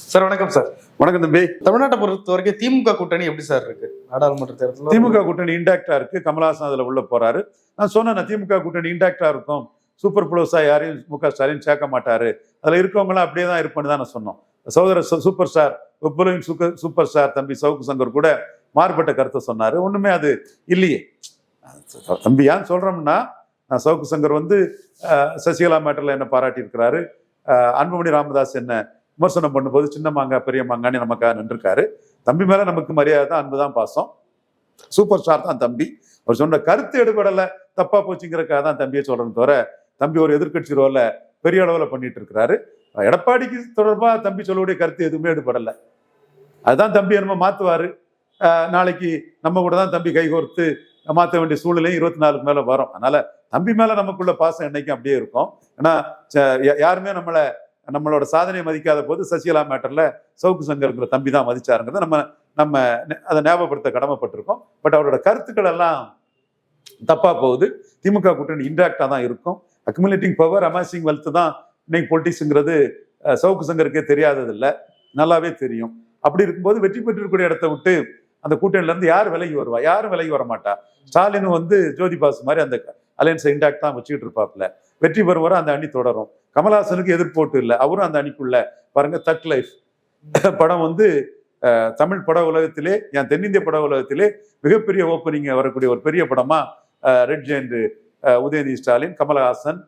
Sir வணக்கம் sir. வணக்கம் தம்பி. தமிழ்நாட்டை பொறுத்த வரைக்கும் திமுக கூட்டணி எப்படி சார் இருக்கு? நாடாளுமன்ற தேர்தல் திமுக கூட்டணி இன்டாக்டா இருக்கு. கமலஹாசன் அதுல உள்ள போறாரு. நான் சொன்னேன் திமுக கூட்டணி இன்டாக்டா இருக்கும். சூப்பர் புளோஸா யாரையும் மு க ஸ்டாலின் சேர்க்க மாட்டாரு. அதுல இருக்கவங்களாம் அப்படியே தான் இருப்பேன்னு தான் நான் சொன்னோம். சகோதர சூப்பர் ஸ்டார் உப்புலவின் சூப்பர் சூப்பர் ஸ்டார் தம்பி சவுக்கு சங்கர் கூட மாறுபட்ட கருத்தை சொன்னாரு. ஒண்ணுமே அது இல்லையே. தம்பி ஏன் சொல்றோம்னா நான் சவுக்கு சங்கர் வந்து சசிகலா மேட்டர்ல என்ன பாராட்டி இருக்கிறாரு அன்புமணி ராமதாஸ் என்ன விமர்சனம் பண்ணும்போது சின்ன மாங்கா பெரிய மாங்கான்னு நமக்காக நின்றுருக்காரு. தம்பி மேல நமக்கு மரியாதை தான் அன்பு தான் பாசம். சூப்பர் ஸ்டார் தான் தம்பி. அவர் சொன்ன கருத்து எடுபடலை தப்பா போச்சுங்கிறக்காக தான் தம்பியை சொல்றேன் தவிர தம்பி ஒரு எதிர்கட்சி ரோல பெரிய அளவில் பண்ணிட்டு இருக்கிறாரு எடப்பாடிக்கு தொடர்பாக தம்பி சொல்லக்கூடிய கருத்து எதுவுமே எடுபடலை. அதுதான் தம்பி என்னமோ மாத்துவாரு. நாளைக்கு நம்ம கூட தான் தம்பி கைகோர்த்து மாற்ற வேண்டிய சூழ்நிலையும் இருபத்தி நாலுக்கு மேலே வரும். அதனால தம்பி மேலே நமக்குள்ள பாசம் என்னைக்கும் அப்படியே இருக்கும். ஏன்னா ச- யாருமே நம்மளை நம்மளோட சாதனையை மதிக்காத போது சசிகலா மேட்டரில் சவுக்கு சங்கருங்கிற தம்பி தான் மதிச்சாருங்கிறத நம்ம நம்ம அதை ஞாபகப்படுத்த கடமைப்பட்டிருக்கோம். பட் அவரோட கருத்துக்கள் எல்லாம் தப்பாக போகுது. திமுக கூட்டணி இன்டாக்டாக தான் இருக்கும். அக்குமுலேட்டிங் பவர் அமேசிங் வெல்த் தான் இன்னைக்கு பொலிட்டிக்ஸுங்கிறது சவுக்கு சங்கருக்கே தெரியாதது நல்லாவே தெரியும். அப்படி இருக்கும்போது வெற்றி பெற்றிருக்கக்கூடிய இடத்த விட்டு அந்த கூட்டணியிலேருந்து யார் விலகி வருவா? யாரும் விலகி வர மாட்டா ஸ்டாலின் வந்து ஜோதி பாஸ் மாதிரி அந்த அலையன்ஸை இன்டாக்ட் தான் வச்சுக்கிட்டு இருப்பாப்ல வெற்றி பெறுவரை அந்த அணி தொடரும். கமல்ஹாசனுக்கு எதிர்ப்போட்டு இல்லை. அவரும் அந்த அணிக்குள்ள. பாருங்க தக் லைஃப் படம் வந்து தமிழ் பட உலகத்திலே என் தென்னிந்திய பட உலகத்திலே மிகப்பெரிய ஓப்பனிங் வரக்கூடிய ஒரு பெரிய படமா ரெட் ஜெயண்ட் உதயநிதி ஸ்டாலின் கமலஹாசன்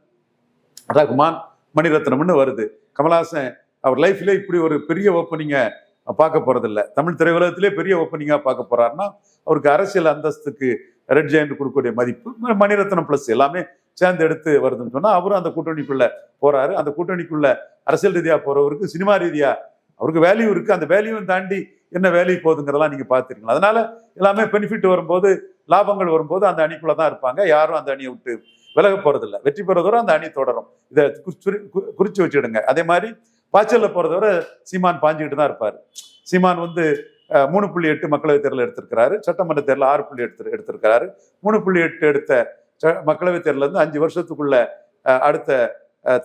ரகுமான் மணிரத்னம்னு வருது. கமலஹாசன் அவர் லைஃப்ல இப்படி ஒரு பெரிய ஓப்பனிங்கை பார்க்க போறதில்ல. தமிழ் திரையுலகத்திலே பெரிய ஓப்பனிங்கா பார்க்க போறாருன்னா அவருக்கு அரசியல் அந்தஸ்துக்கு ரெட் ஜெயண்ட் கொடுக்கக்கூடிய மதிப்பு மணிரத்னம் பிளஸ் எல்லாமே சேர்ந்து எடுத்து வருதுன்னு சொன்னால் அவரும் அந்த கூட்டணிக்குள்ள போறாரு. அந்த கூட்டணிக்குள்ள அரசியல் ரீதியாக போறவருக்கு சினிமா ரீதியாக அவருக்கு வேல்யூ இருக்கு. அந்த வேல்யூவும் தாண்டி என்ன வேல்யூ போகுதுங்கிறதெல்லாம் நீங்க பார்த்துருக்கீங்க அதனால எல்லாமே பெனிஃபிட் வரும்போது லாபங்கள் வரும்போது அந்த அணிக்குள்ள தான் இருப்பாங்க. யாரும் அந்த அணியை விட்டு விலக போறதில்ல. வெற்றி பெறதோட அந்த அணி தொடரும். இதை குறிச்சு- வச்சுடுங்க அதே மாதிரி பாய்ச்சலில் போறதோட சீமான் பாஞ்சுக்கிட்டு தான் இருப்பார். சீமான் வந்து மூணு புள்ளி எட்டு மக்களவைத் தேர்தல் எடுத்திருக்கிறாரு. சட்டமன்ற தேர்தல் ஆறு புள்ளி எடுத்து எடுத்திருக்கிறாரு. மூணு புள்ளி எட்டு எடுத்த மக்களவைத் தேர்தலேருந்து அஞ்சு வருஷத்துக்குள்ள அடுத்த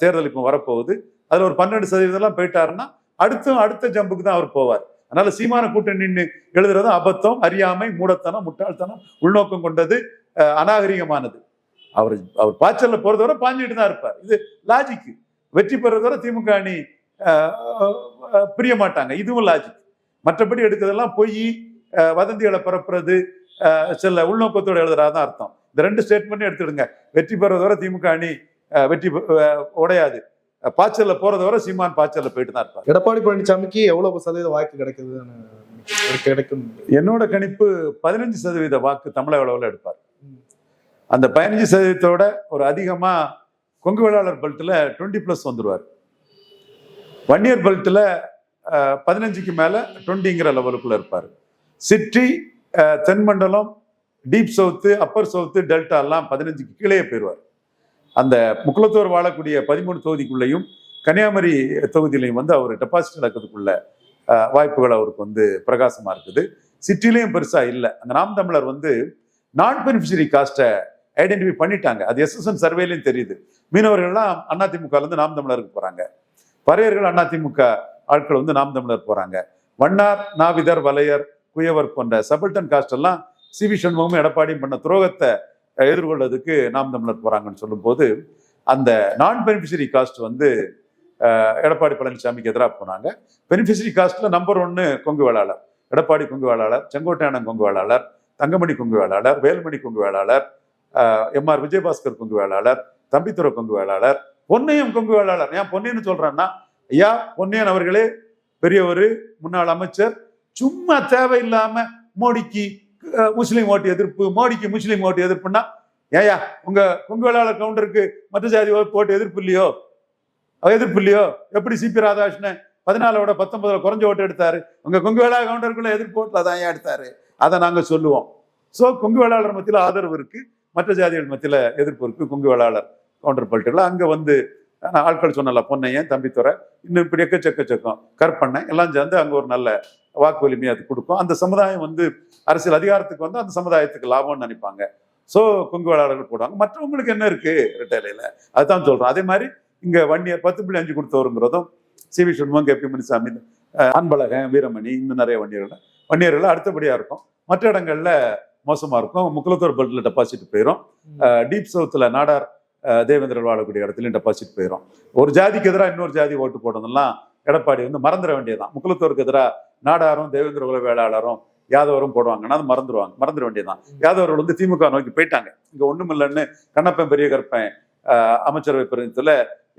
தேர்தல் இப்போ வரப்போகுது. அதில் ஒரு பன்னெண்டு சதவீதம்லாம் போயிட்டாருன்னா அடுத்தும் அடுத்த ஜம்புக்கு தான் அவர் போவார். அதனால சீமான கூட்டணி நின்று எழுதுறது அபத்தம் அறியாமை மூடத்தனம் முட்டாள்தனம் உள்நோக்கம் கொண்டது அநாகரிகமானது. அவர் அவர் பாய்ச்சலில் போகிறத வரை பாஞ்சிட்டு தான் இருப்பார். இது லாஜிக்கு வெற்றி பெறத வரை திமுக அணி பிரிய மாட்டாங்க. இதுவும் லாஜிக் மற்றபடி எடுக்கிறதெல்லாம் பொய் வதந்திகளை பரப்புறது அஹ், சில உள்நோக்கத்தோட எழுதுறாதான் அர்த்தம். இந்த ரெண்டு ஸ்டேட்மெண்ட் எடுத்துடுங்க. வெற்றி பெறத வரை திமுக அணி வெற்றி உடையாது. பாய்ச்சல்ல போறத வரை சீமான் பாய்ச்சல்ல போயிட்டு தான் இருப்பார். எடப்பாடி பழனிசாமிக்கு எவ்வளவு சதவீத வாக்கு கிடைக்குதுன்னு கிடைக்கும். என்னோட கணிப்பு பதினஞ்சு சதவீத வாக்கு தமிழக அளவில் எடுப்பார். அந்த பதினஞ்சு சதவீதத்தோட ஒரு அதிகமா கொங்கு வேளாளர் பெல்ட்ல டுவெண்ட்டி ப்ளஸ் வந்துருவார். வன்னியர் பெல்ட்ல பதினஞ்சுக்கு மேல டுவெண்ட்டிங்கிற லெவலுக்குள்ள இருப்பார். City தென்மண்டலம் deep south upper south delta எல்லாம் பதினஞ்சுக்கு கீழே போயிடுவார். அந்த முக்குளத்தோர் வாழக்கூடிய பதிமூணு தொகுதிக்குள்ளேயும் கன்னியாகுமரி தொகுதியிலையும் வந்து அவர் டெபாசிட் இழக்கிறதுக்குள்ள வாய்ப்புகள் அவருக்கு வந்து பிரகாசமாக இருக்குது. சிட்டிலையும் பெருசாக இல்லை. அந்த நாம் தமிழர் வந்து நான் பெனிஃபிஷரி காஸ்ட்டை ஐடென்டிஃபை பண்ணிட்டாங்க. அது எஸ்எஸ்என் சர்வேலையும் தெரியுது. மீனவர்கள்லாம் அதிமுகலேருந்து நாம் தமிழருக்கு போகிறாங்க பறையர்கள் அதிமுக ஆட்கள் வந்து நாம் தமிழர் போகிறாங்க வண்ணார் நாவிதர் வலையர் குயவர் போன்ற சபல்டன் காஸ்ட் எல்லாம் சி வி சண்முகமும் எடப்பாடியும் பண்ண துரோகத்தை அஹ், நாம் தமிழர் போறாங்கன்னு சொல்லும்போது அந்த நான் பெனிஃபிஷரி காஸ்ட் வந்து எடப்பாடி பழனிசாமிக்கு எதிராக போனாங்க. பெனிஃபிஷரி காஸ்ட்ல நம்பர் ஒன்னு கொங்கு வேளாளர் எடப்பாடி கொங்கு வேளாளர் செங்கோட்டையானன் கொங்கு வேளாளர் தங்கமணி கொங்கு வேளாளர் வேல்மணி கொங்கு வேளாளர் எம் ஆர் விஜயபாஸ்கர் கொங்கு வேளாளர் தம்பித்துறை கொங்கு வேளாளர் பொன்னையும் கொங்கு வேளாளர். ஏன் பொன்னையன்னு சொல்றேன்னா ஐயா பொன்னையன் அவர்களே பெரியவர் முன்னாள் அமைச்சர் சும்மா தேவையில்லாம மோடிக்கு முஸ்லீம் ஓட்டு எதிர்ப்பு மோடிக்கு முஸ்லீம் ஓட்டு எதிர்ப்புன்னா ஏயா உங்க கொங்கு வேளாளர் கவுண்டருக்கு மற்ற ஜாதி ஓட்டு எதிர்ப்பு இல்லையோ? எதிர்ப்பு இல்லையோ? எப்படி சிபி ராதாகிருஷ்ணன் பதினாலோட பத்தொன்பதுல குறைஞ்ச ஓட்டு எடுத்தாரு? உங்க கொங்கு வேளாளர் கவுண்டருக்குள்ள எதிர்ப்பு ஓட்டுல தான் ஏன் எடுத்தாரு? அதை நாங்க சொல்லுவோம். ஸோ கொங்கு வேளாளர் மத்தியில ஆதரவு இருக்கு. மற்ற ஜாதிகள் மத்தியில எதிர்ப்பு இருக்கு. கொங்கு வேளாளர் கவுண்டர் பல்ட்டுல. அங்க வந்து ஆட்கள் சொன்னல பொன்னையன் தம்பித்துறை இன்னும் இப்படி எக்கச்சக்கம் கற்பண்ணன் எல்லாம் சேர்ந்து அங்கே ஒரு நல்ல வாக்கு வலிமையை அது கொடுக்கும். அந்த சமுதாயம் வந்து அரசியல் அதிகாரத்துக்கு வந்து அந்த சமுதாயத்துக்கு லாபம்னு நினைப்பாங்க. சோ கொங்கு வேளாளர்கள் போடுவாங்க. மற்றவங்களுக்கு என்ன இருக்கு? ரிட்டைலையில அதுதான் சொல்றோம் அதே மாதிரி இங்க வன்னியர் பத்து புள்ளி அஞ்சு கொடுத்தவருங்கிறதும் C V Shanmugam K P Munisamy Anbazhagan Veeramani இன்னும் நிறைய வன்னியர்கள். வன்னியர்கள் அடுத்தபடியா இருக்கும். மற்ற இடங்கள்ல மோசமா இருக்கும். முக்குளத்தூர் பெல்ட்ல டெபாசிட் போயிடும் டீப் சவுத்துல நாடார் தேவேந்திரர் வாழக்கூடிய இடத்துலயும் டெபாசிட் போயிடும் ஒரு ஜாதிக்கு எதிராக இன்னொரு ஜாதி ஓட்டு போடுறதெல்லாம் எடப்பாடி வந்து மறந்துட வேண்டியதுதான். முக்குளத்தூருக்கு எதிராக நாடாரும் தேவேந்திர குல வேளாளரும் யாதவரும் போடுவாங்கன்னா அது மறந்துடுவாங்க மறந்துட வேண்டியதுதான். யாதவர்கள் வந்து திமுக நோக்கி போயிட்டாங்க. இங்க ஒண்ணும் இல்லைன்னு கண்ணப்பன் பெரிய கற்பன் அமைச்சரவை பிரதிநிதித்துல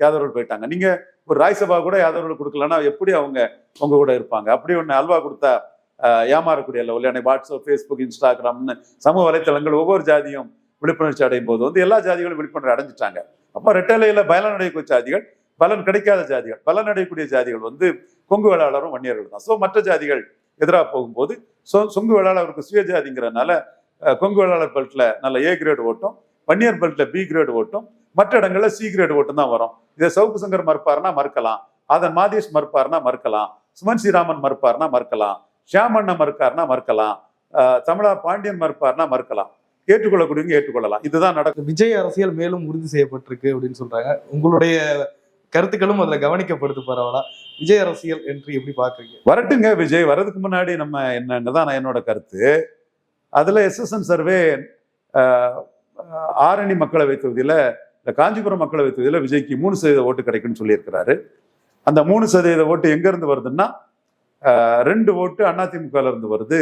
யாதவர்கள் போயிட்டாங்க. நீங்க ஒரு ராஜ்சபா கூட யாதவர்கள் கொடுக்கலன்னா எப்படி அவங்க உங்க கூட இருப்பாங்க? அப்படி ஒண்ணு அல்வா கொடுத்தா ஏமாறக்கூடிய லெவல் எனக்கு வாட்ஸ்அப் ஃபேஸ்புக் இன்ஸ்டாகிராம்னு சமூக வலைத்தளங்கள் ஒவ்வொரு ஜாதியும் விழிப்புணர்ச்சி அடையும் போது வந்து எல்லா ஜாதிகளும் விழிப்புணர்வு அடைஞ்சிட்டாங்க. அப்போ ரெட்டலையில பலன் அடையக்கூடிய ஜாதிகள் பலன் கிடைக்காத ஜாதிகள் பலன் அடையக்கூடிய ஜாதிகள் வந்து கொங்கு வேளாளரும் வன்னியர்கள் தான். ஸோ மற்ற ஜாதிகள் எதிராக போகும்போது சொ சொங்கு வேளாளருக்கு சுய ஜாதிங்கிறனால கொங்கு வேளாளர் பெல்ட்டில் நல்ல ஏ கிரேட் ஓட்டும் வன்னியர் பெல்ட்டில் பி கிரேட் ஓட்டும் மற்ற இடங்களில் சி கிரேட் ஓட்டும் தான் வரும். இதை சவுக்கு சங்கர் மறுப்பாருன்னா மறுக்கலாம் அதன் மாதேஷ் மறுப்பார்னா மறுக்கலாம் சுமன் ஸ்ரீராமன் மறுப்பாருன்னா மறுக்கலாம் ஷியாமண்ணா மறுக்காருன்னா மறுக்கலாம் தமிழா பாண்டியன் மறுப்பாருன்னா மறுக்கலாம். ஏற்றுக்கொள்ளக்கூடியவங்க ஏற்றுக்கொள்ளலாம். இதுதான் நடக்கும். விஜய் அரசியல் மேலும் உறுதி செய்யப்பட்டிருக்கு அப்படின்னு சொல்றாங்க. உங்களுடைய கருத்துக்களும் அதுல கவனிக்கப்படுது பரவாயில்ல விஜய் அரசியல் என்று எப்படி பாக்குறீங்க வரட்டுங்க விஜய் வரதுக்கு முன்னாடி நம்ம என்னதான் என்னோட கருத்து அதுல எஸ்எஸ்என் சர்வே ஆரணி மக்களவை தொகுதியில இந்த காஞ்சிபுரம் மக்களவை தொகுதியில விஜய்க்கு மூணு சதவீத ஓட்டு கிடைக்கும்னு சொல்லியிருக்கிறாரு. அந்த மூணு சதவீத ஓட்டு எங்க இருந்து வருதுன்னா ரெண்டு ஓட்டு அதிமுகல இருந்து வருது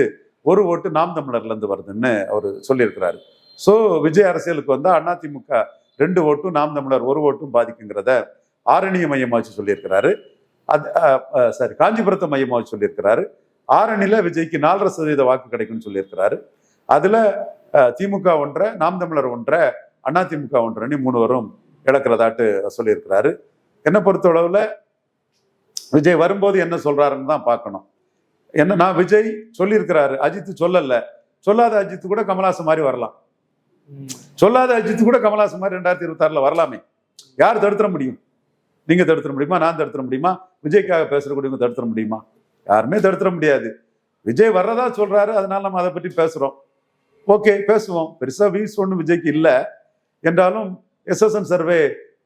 ஒரு ஓட்டு நாம் தமிழர்ல இருந்து வருதுன்னு அவர் சொல்லியிருக்கிறாரு. ஸோ விஜய் அரசியலுக்கு வந்தால் அதிமுக ரெண்டு ஓட்டும் நாம் தமிழர் ஒரு ஓட்டும் பாதிக்குங்கிறத ஆரணிய மையமாச்சு சொல்லியிருக்கிறாரு. அது சாரி காஞ்சிபுரத்தை மையமா வச்சு சொல்லியிருக்கிறாரு. ஆரணியில விஜய்க்கு நாலரை சதவீத வாக்கு கிடைக்கும்னு சொல்லியிருக்கிறாரு. அதுல திமுக ஒன்றை நாம் தமிழர் ஒன்றை அதிமுக ஒன்றரை மூணுவரும் இழக்கிறதாட்டு சொல்லியிருக்கிறாரு. என்னை பொறுத்தளவுல விஜய் வரும்போது என்ன சொல்றாருன்னு தான் பார்க்கணும். என்ன நான் விஜய் சொல்லியிருக்கிறாரு. அஜித் சொல்லல. சொல்லாத அஜித் கூட கமலாசன் மாதிரி வரலாம். சொல்லாத அஜித் கூட கமலாசன் மாதிரி ரெண்டாயிரத்தி இருபத்தாறுல வரலாமே. யார் தடுத்துட முடியும்? நீங்க தடுத்துட முடியுமா? நான் தடுத்துட முடியுமா? விஜய்க்காக பேசுறக்கூடியவங்க தடுத்துட முடியுமா? யாருமே தடுத்துட முடியாது. விஜய் வர்றதா சொல்றாரு அதனால நம்ம அதை பற்றி பேசுறோம். ஓகே பேசுவோம். பெருசா வியூஸ் ஒன்றும் விஜய்க்கு இல்லை. என்றாலும் எஸ்எஸ்என் சர்வே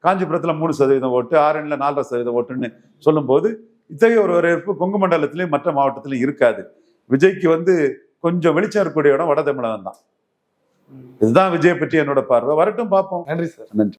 காஞ்சிபுரத்துல மூணு சதவீதம் ஓட்டு ஆரணில நாலரை சதவீதம் ஓட்டுன்னு சொல்லும்போது இத்தகைய ஒரு வரவேற்பு கொங்கு மண்டலத்திலையும் மற்ற மாவட்டத்திலையும் இருக்காது. விஜய்க்கு வந்து கொஞ்சம் வெளிச்சம் இருக்கக்கூடிய இடம் வட தமிழகம் தான். இதுதான் விஜய் பற்றி என்னோட பார்வை. வரட்டும் பார்ப்போம். நன்றி சார். நன்றி.